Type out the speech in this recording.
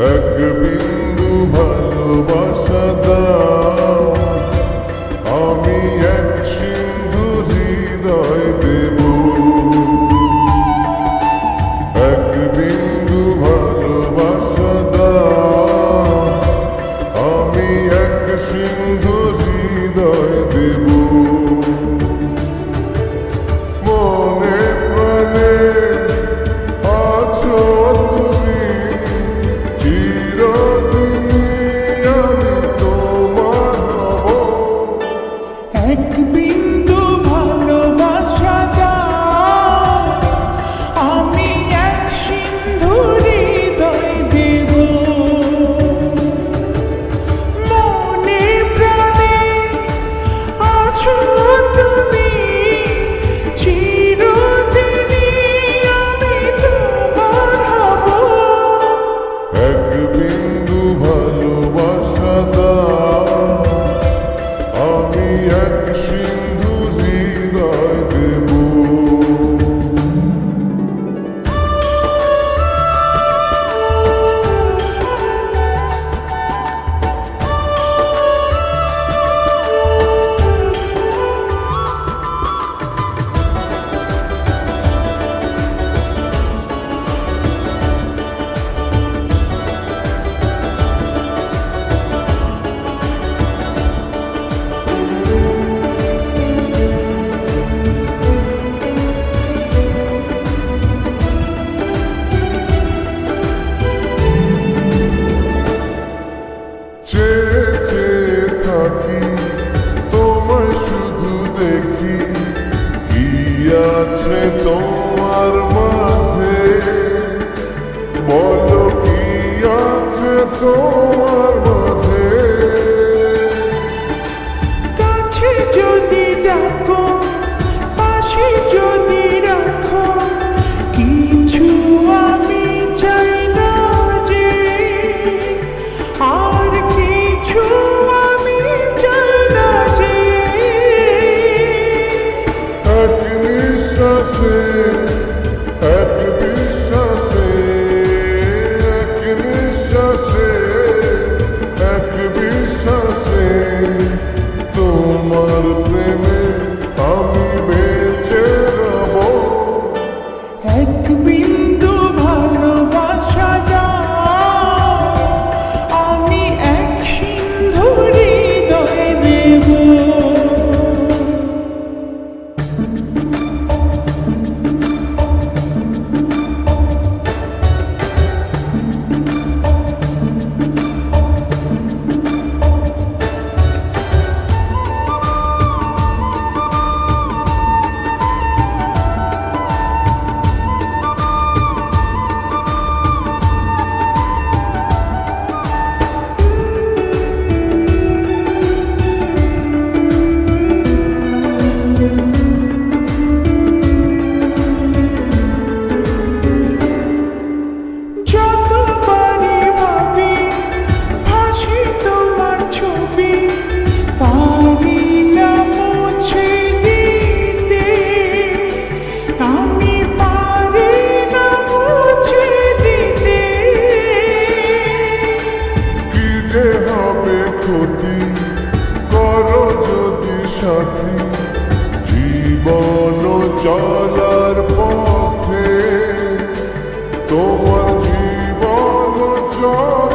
सज्जबिन्दुभ আছে তোমার মাঝে। বলো কি আছে তোমার নিঃশ্বাসে এক বিশ্বাসে এক নিঃশ্বাসে এক বিশ্বাসে তোমার প্রেমে ক্ষতি করো যদি সাথী জীবন চলার পথে তোমার জীবন চল